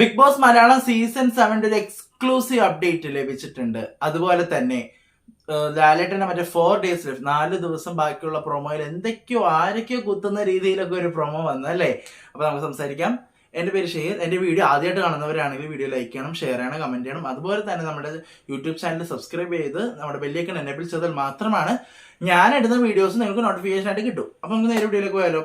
Big Boss Malayalam season സെവന്റെ ഒരു exclusive update ലഭിച്ചിട്ടുണ്ട്. അതുപോലെ തന്നെ ലാലേട്ടന്റെ മറ്റേ ഫോർ ഡേയ്സ് നാല് ദിവസം ബാക്കിയുള്ള പ്രൊമോയിൽ എന്തൊക്കെയോ ആരൊക്കെയോ കുത്തുന്ന രീതിയിലൊക്കെ ഒരു പ്രൊമോ വന്നു അല്ലേ? അപ്പൊ നമുക്ക് സംസാരിക്കാം. എന്റെ പേര് ഷെയർ. എന്റെ വീഡിയോ ആദ്യമായിട്ട് കാണുന്നവരാണെങ്കിൽ വീഡിയോ ലൈക്ക് ചെയ്യണം ഷെയർ ചെയ്യണം കമന്റ് ചെയ്യണം. അതുപോലെ തന്നെ നമ്മുടെ യൂട്യൂബ് ചാനൽ സബ്സ്ക്രൈബ് ചെയ്ത് നമ്മുടെ ബെല്ലേക്കൺ എനേബിൾ ചെയ്താൽ മാത്രമാണ് ഞാൻ എടുത്ത വീഡിയോസ് നിങ്ങൾക്ക് നോട്ടിഫിക്കേഷൻ ആയിട്ട് കിട്ടും. അപ്പൊ നമുക്ക് നേരെ വീഡിയോയിലേക്ക് പോയാലോ.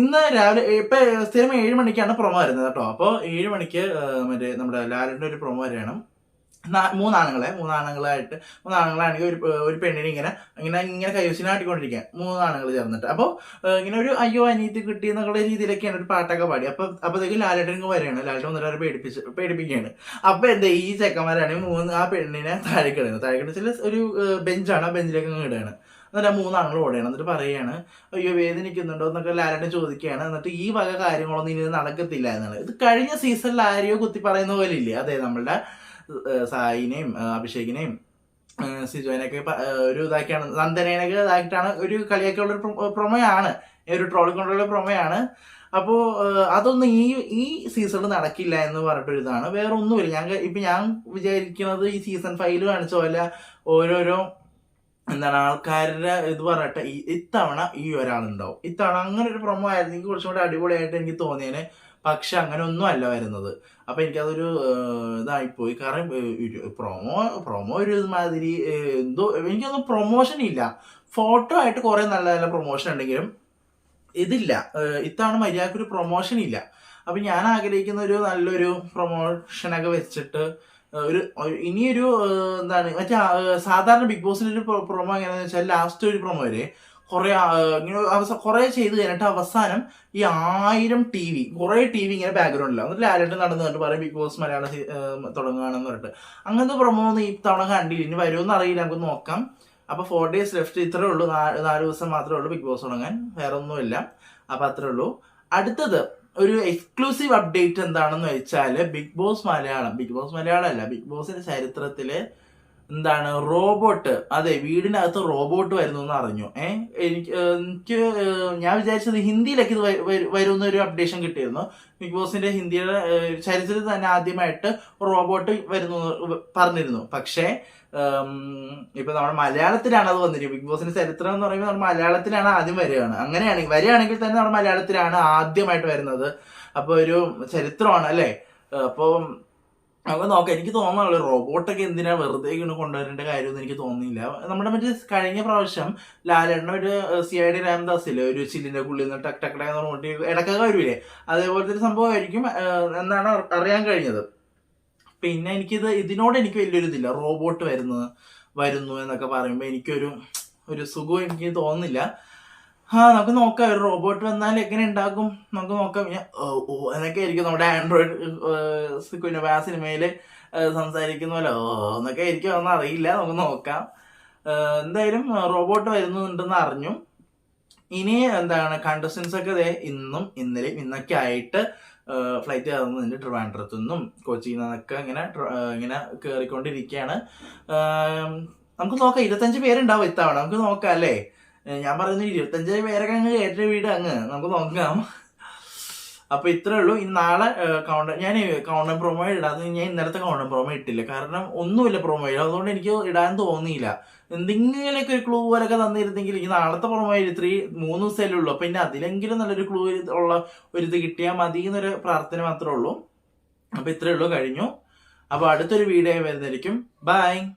ഇന്ന് രാവിലെ ഇപ്പൊ സ്ഥിരം ഏഴ് മണിക്കാണ് പ്രൊമോ വരുന്നത് കേട്ടോ. അപ്പോൾ ഏഴ് മണിക്ക് മറ്റേ നമ്മുടെ ലാലിന്റെ ഒരു പ്രൊമോ വരണം മൂന്നാണുങ്ങളെ മൂന്നാണുങ്ങളായിട്ട് മൂന്നാണുങ്ങളാണെങ്കിൽ ഒരു ഒരു പെണ്ണിനെ ഇങ്ങനെ ഇങ്ങനെ ഇങ്ങനെ കൈവശനാട്ടിക്കൊണ്ടിരിക്കുക മൂന്നാണുങ്ങൾ ചേർന്നിട്ട്. അപ്പോൾ ഇങ്ങനെ ഒരു അയ്യോ അനിയത്തി കിട്ടി എന്നുള്ള രീതിയിലൊക്കെയാണ് ഒരു പാട്ടൊക്കെ പാടി അപ്പൊ അപ്പോഴത്തേക്കും ലാലേട്ടൻ വരെയാണ് ലാലേട്ടൻ ഒന്നര പേടിപ്പിച്ച് പേടിപ്പിക്കുകയാണ്. അപ്പൊ എന്താ ഈ ചെക്കന്മാരാണെങ്കിൽ മൂന്ന് ആ പെണ്ണിനെ താഴേക്ക് ഇടുന്നത് താഴേക്ക് ഒരു ബെഞ്ചാണ്. ആ ബെഞ്ചിലേക്ക് ഇടുകയാണ്. എന്നിട്ട് ആ മൂന്നാളുകൾ ഓടുകയാണ് എന്നിട്ട് പറയുകയാണ് അയ്യോ വേദനിക്കുന്നുണ്ടോ? എന്നൊക്കെ ലാലേട്ടൻ ചോദിക്കുകയാണ്. എന്നിട്ട് ഈ വക കാര്യങ്ങളൊന്നും ഇനി നടക്കത്തില്ല എന്നാണ്. ഇത് കഴിഞ്ഞ സീസണിൽ ആരെയോ കുത്തി പറയുന്ന പോലെ ഇല്ലേ? അതെ നമ്മളുടെ സായിനെയും അഭിഷേകിനെയും ഏഹ് ഒരു ഇതാക്കിയാണ്. നന്ദനേനൊക്കെ ഇതാക്കിയിട്ടാണ് ഒരു കളിയൊക്കെ ഒരു പ്രൊമയാണ്. ഒരു ട്രോളി കൊണ്ടുള്ള പ്രൊമോയാണ്. അപ്പോൾ അതൊന്നും ഈ ഈ സീസണിൽ നടക്കില്ല എന്ന് പറഞ്ഞിട്ടൊരു ഇതാണ്. വേറെ ഒന്നുമില്ല ഞാൻ ഇപ്പം ഞാൻ വിചാരിക്കുന്നത് ഈ സീസൺ ഫൈവ് കാണിച്ച പോലെ ഓരോരോ എന്താണ് ആൾക്കാരുടെ ഇത് പറയട്ടെ ഈ ഇത്തവണ ഈ ഒരാളുണ്ടാവും. ഇത്തവണ അങ്ങനെ ഒരു പ്രൊമോ ആയിരുന്നെങ്കിൽ കുറച്ചും കൂടെ അടിപൊളിയായിട്ട് എനിക്ക് തോന്നിയേനെ. പക്ഷെ അങ്ങനെ ഒന്നും അല്ല വരുന്നത്. അപ്പൊ എനിക്കതൊരു ഇതായിപ്പോയി. കാരണം പ്രൊമോ പ്രൊമോ ഒരു മാതിരി എന്തോ എനിക്കൊന്നും പ്രൊമോഷൻ ഇല്ല. ഫോട്ടോ ആയിട്ട് കുറെ നല്ല നല്ല പ്രൊമോഷൻ ഉണ്ടെങ്കിലും ഇതില്ല. ഇത്തവണ മര്യാദയ്ക്ക് ഒരു പ്രൊമോഷൻ ഇല്ല. അപ്പൊ ഞാൻ ആഗ്രഹിക്കുന്ന ഒരു നല്ലൊരു പ്രൊമോഷനൊക്കെ വെച്ചിട്ട് ഒരു ഇനിയൊരു എന്താണ് മറ്റേ സാധാരണ ബിഗ് ബോസിന്റെ ഒരു പ്രൊമോ എങ്ങനെയാന്ന് വെച്ചാൽ ലാസ്റ്റ് ഒരു പ്രൊമോ വരെ കുറെ ഇങ്ങനെ അവസാനം കുറെ ചെയ്ത് കഴിഞ്ഞിട്ട് അവസാനം ഈ ആയിരം ടി വി കുറെ ടി വി ഇങ്ങനെ ബാക്ക്ഗ്രൗണ്ടില്ല എന്നിട്ട് ലാലേട്ട് നടന്നു കണ്ടിട്ട് പറയും ബിഗ് ബോസ് മലയാളം തുടങ്ങുകയാണെന്ന് പറഞ്ഞിട്ട്. അങ്ങനത്തെ പ്രൊമോ ഒന്നും ഈ തവണ കണ്ടില്ല. ഇനി വരുമെന്ന് അറിയില്ല നമുക്ക് നോക്കാം. അപ്പൊ ഫോർ ഡേയ്സ് ലെഫ്റ്റ് ഇത്രേ ഉള്ളൂ. നാല് ദിവസം മാത്രമേ ഉള്ളൂ ബിഗ് ബോസ് തുടങ്ങാൻ. വേറെ ഒന്നുമില്ല അപ്പൊ അത്രേ ഉള്ളൂ. അടുത്തത് ഒരു എക്സ്ക്ലൂസീവ് അപ്ഡേറ്റ് എന്താണെന്ന് വെച്ചാൽ Bigg Boss Malayalam Bigg Boss Malayalam അല്ല ബിഗ് ബോസിന്റെ ചരിത്രത്തിൽ എന്താണ് റോബോട്ട് അതെ വീടിനകത്ത് റോബോട്ട് വരുന്നു എന്ന് അറിഞ്ഞു. ഏഹ് എനിക്ക് എനിക്ക് ഞാൻ വിചാരിച്ചത് ഹിന്ദിയിലേക്ക് ഇത് വരുന്ന ഒരു അപ്ഡേഷൻ കിട്ടിയിരുന്നു. ബിഗ് ബോസിന്റെ ഹിന്ദിയുടെ ചരിത്രത്തിൽ തന്നെ ആദ്യമായിട്ട് റോബോട്ട് വരുന്നു പറഞ്ഞിരുന്നു. പക്ഷേ ഇപ്പൊ നമ്മുടെ മലയാളത്തിലാണ് അത് വന്നിരിക്കുന്നത്. ബിഗ് ബോസിന്റെ ചരിത്രം എന്ന് പറയുമ്പോൾ നമ്മുടെ മലയാളത്തിലാണ് ആദ്യം വരികയാണ്. അങ്ങനെയാണെങ്കിൽ വരികയാണെങ്കിൽ തന്നെ നമ്മുടെ മലയാളത്തിലാണ് ആദ്യമായിട്ട് വരുന്നത്. അപ്പൊ ഒരു ചരിത്രമാണ് അല്ലേ? അപ്പൊ നോക്കാം എനിക്ക് തോന്നുന്നുള്ളൂ റോബോട്ടൊക്കെ എന്തിനാ വെറുതെ ഇങ്ങനെ കൊണ്ടുവരേണ്ട കാര്യമൊന്നും എനിക്ക് തോന്നിയില്ല നമ്മുടെ മറ്റേ കഴിഞ്ഞ പ്രാവശ്യം ലാലേട്ടൻ ഒരു സി ഐ ഡി രാംദാസ് ഇല്ലേ ഒരു ചില്ലിന്റെ കുള്ളിൽ നിന്ന് ടക് ടക് എന്ന് പറഞ്ഞിട്ട് ഇടക്കൊക്കെ വരൂലേ അതേപോലത്തെ ഒരു സംഭവമായിരിക്കും എന്നാണ് അറിയാൻ കഴിഞ്ഞത്. പിന്നെ എനിക്കിത് ഇതിനോട് എനിക്ക് വലിയൊരു ഇതില്ല. റോബോട്ട് വരുന്നത് വരുന്നു എന്നൊക്കെ പറയുമ്പോൾ എനിക്കൊരു ഒരു സുഖം എനിക്ക് തോന്നുന്നില്ല. ആ നമുക്ക് നോക്കാം ഒരു റോബോട്ട് വന്നാൽ എങ്ങനെ ഉണ്ടാക്കും നമുക്ക് നോക്കാം. ഓ എന്നൊക്കെ ആയിരിക്കും നമ്മുടെ ആൻഡ്രോയിഡ് പിന്നെ ആ സിനിമയിൽ ഏഹ് സംസാരിക്കുന്ന പോലെ ഓ എന്നൊക്കെ ആയിരിക്കും ഒന്നും അറിയില്ല. നമുക്ക് നോക്കാം. എന്തായാലും റോബോട്ട് വരുന്നുണ്ടെന്ന് അറിഞ്ഞു. ഇനി എന്താണ് കണ്ടസ്റ്റൻസ് ഒക്കെ ദേ ഇന്നും ഇന്നലെയും ഇന്നൊക്കെ ആയിട്ട് ഫ്ലൈറ്റ് കയറുന്നതിന് ട്രിവാൻഡ്രത്തു നിന്നും കൊച്ചിയിൽ നിന്നൊക്കെ ഇങ്ങനെ ഇങ്ങനെ കയറിക്കൊണ്ടിരിക്കുകയാണ് നമുക്ക് നോക്കാം ഇരുപത്തഞ്ച് പേരുണ്ടാവും ഇത്തവണ. നമുക്ക് നോക്കാം അല്ലേ? ഞാൻ പറയുന്ന ഇരുപത്തഞ്ചായി പേരൊക്കെ അങ്ങ് കയറ്റ വീട് അങ്ങ്. നമുക്ക് നോക്കാം. അപ്പൊ ഇത്രേ ഉള്ളൂ. ഇനി നാളെ കൗണ്ടർ ഞാൻ കൗണ്ടർ പ്രൊമോ ഇടാതെ ഞാൻ ഇന്നലത്തെ കൗണ്ടർ പ്രൊമോ ഇട്ടില്ല. കാരണം ഒന്നുമില്ല പ്രൊമോ ഇല്ല അതുകൊണ്ട് എനിക്ക് ഇടാൻ തോന്നിയില്ല. എന്തെങ്കിലുമൊക്കെ ഒരു ക്ലൂ പോലൊക്കെ തന്നിരുന്നെങ്കിൽ ഈ നാളത്തെ പ്രൊമോ ഇത്രീ മൂന്ന് ദിവസമല്ലേ ഉള്ളൂ. അപ്പൊ ഇനി അതിലെങ്കിലും നല്ലൊരു ക്ലൂ ഉള്ള ഒരു ഇത് കിട്ടിയാൽ മതി എന്നൊരു പ്രാർത്ഥന മാത്രമേ ഉള്ളൂ. അപ്പൊ ഇത്രേ ഉള്ളൂ. കഴിഞ്ഞു. അപ്പൊ അടുത്തൊരു വീഡിയോ വരുന്നതായിരിക്കും. ബൈ